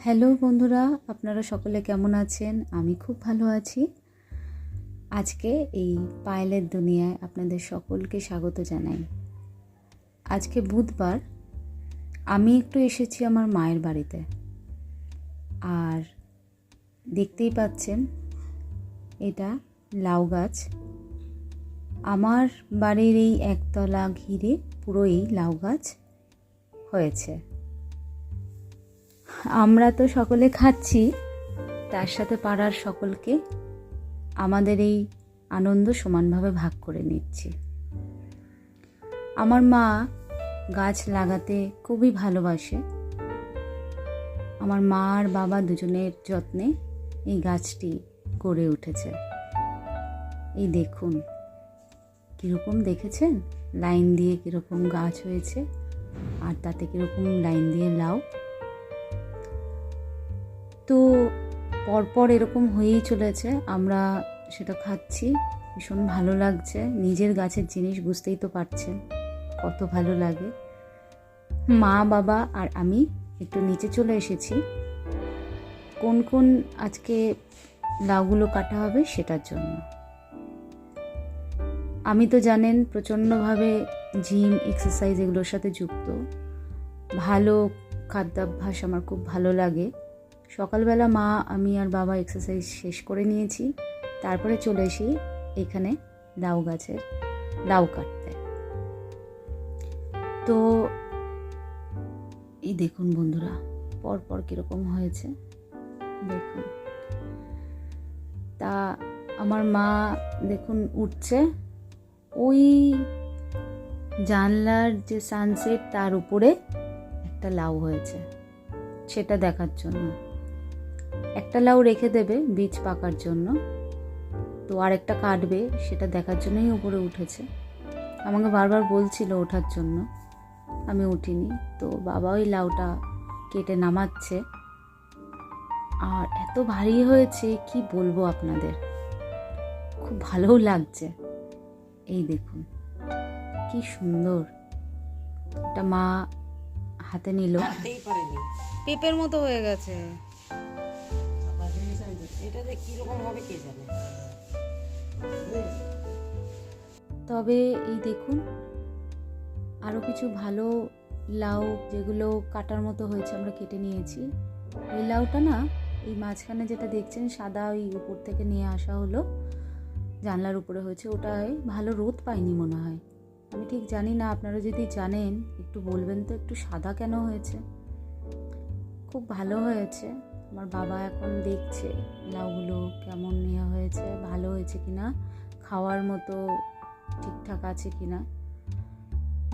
Hello বন্ধুরা, আপনারা সকলে কেমন আছেন? আমি খুব ভালো আছি। আজকে এই পায়েলের দুনিয়ায় আপনাদের সকলকে স্বাগত জানাই। আজকে বুধবার, আমি একটু এসেছি আমার মায়ের বাড়িতে। আর দেখতেই পাচ্ছেন, এটা লাউ গাছ। আমার বাড়ির এই একতলা ঘিরে পুরো এই লাউ গাছ হয়েছে। আমরা তো সকলে খাচ্ছি, তার সাথে পাড়ার সকলকে আমাদের এই আনন্দ সমানভাবে ভাগ করে নিচ্ছি। আমার মা গাছ লাগাতে খুবই ভালোবাসে। আমার মা আর বাবা দুজনের যত্নে এই গাছটি গড়ে উঠেছে। এই দেখুন, কীরকম দেখেছেন? লাইন দিয়ে কীরকম গাছ হয়েছে, আর তাতে কীরকম লাইন দিয়ে লাউ তো পরপর এরকম হয়েই চলেছে। আমরা সেটা খাচ্ছি, ভীষণ ভালো লাগছে। নিজের গাছের জিনিস বুঝতেই তো পারছেন কত ভালো লাগে। মা, বাবা আর আমি একটু নিচে চলে এসেছি। কোন কোন আজকে লাউগুলো কাটা হবে সেটার জন্য। আমি তো জানেন প্রচণ্ডভাবে জিম, এক্সারসাইজ এগুলোর সাথে যুক্ত। ভালো খাদ্যাভ্যাস আমার খুব ভালো লাগে। সকালবেলা মা, আমি আর বাবা এক্সারসাইজ শেষ করে নিয়েছি। তারপরে চলে এসি এখানে লাউ গাছের লাউ কাটতে। তো এই দেখুন বন্ধুরা, পরপর কীরকম হয়েছে। দেখুন। তা আমার মা দেখুন উঠছে। ওই জানলার যে সানসেট তার উপরে একটা লাউ হয়েছে, সেটা দেখার জন্য। একটা লাউ রেখে দেবে বীজ পাকার জন্য। তো আরেকটা কাটবে, সেটা দেখার জন্যই উপরে উঠেছে। আমাকে বারবার বলছিল ওঠার জন্য। আমি উঠিনি। তো বাবা ওই লাউটা কেটে নামাচ্ছে। আর এত ভারী হয়েছে, কি বলব আপনাদের? খুব ভালোও লাগছে। এই দেখুন, কি সুন্দর। এটা মা হাতে নিল। পেঁপের মতো হয়ে গেছে। তবে এই দেখুন আরও কিছু ভালো লাউ যেগুলো কাটার মতো হয়েছে আমরা কেটে নিয়েছি। ওই লাউটা না, এই মাঝখানে যেটা দেখছেন সাদা ওই উপর থেকে নিয়ে আসা হলো, জানলার উপরে হয়েছে। ওটায় ভালো রোদ পাইনি মনে হয়। আমি ঠিক জানি না, আপনারা যদি জানেন, একটু বলবেন তো, একটু সাদা কেন হয়েছে? খুব ভালো হয়েছে। আমার বাবা এখন দেখছে লাউগুলো কেমন নেওয়া হয়েছে, ভালো হয়েছে কি না খাওয়ার মতো ঠিকঠাক আছে কি না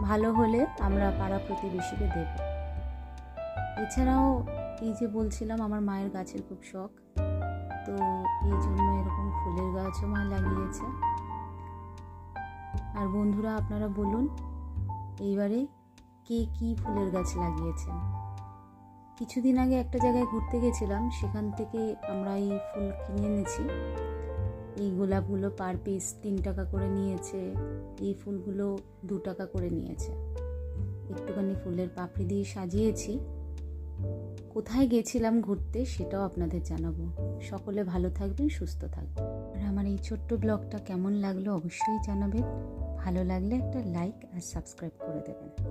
ভালো হলে আমরা পাড়া প্রতিবেশীকে দেব। এছাড়াও এই যে বলছিলাম, আমার মায়ের গাছের খুব শখ। তো এই জন্য এরকম ফুলের গাছও মা লাগিয়েছে। আর বন্ধুরা, আপনারা বলুন, এইবারে কে কি ফুলের গাছ লাগিয়েছেন? কিছুদিন আগে একটা জায়গায় ঘুরতে গেছিলাম, সেখান থেকে আমরা এই ফুল কিনে এনেছি। এই গোলাপগুলো পার পিস তিন টাকা করে নিয়েছে, এই ফুলগুলো দু টাকা করে নিয়েছে। একটুখানি ফুলের পাপড়ি দিয়ে সাজিয়েছি। কোথায় গেছিলাম ঘুরতে সেটাও আপনাদের জানাব। সকলে ভালো থাকবেন, সুস্থ থাকবেন। আর আমার এই ছোট্ট ব্লগটা কেমন লাগল অবশ্যই জানাবেন। ভালো লাগলে একটা লাইক আর সাবস্ক্রাইব করে দেবেন।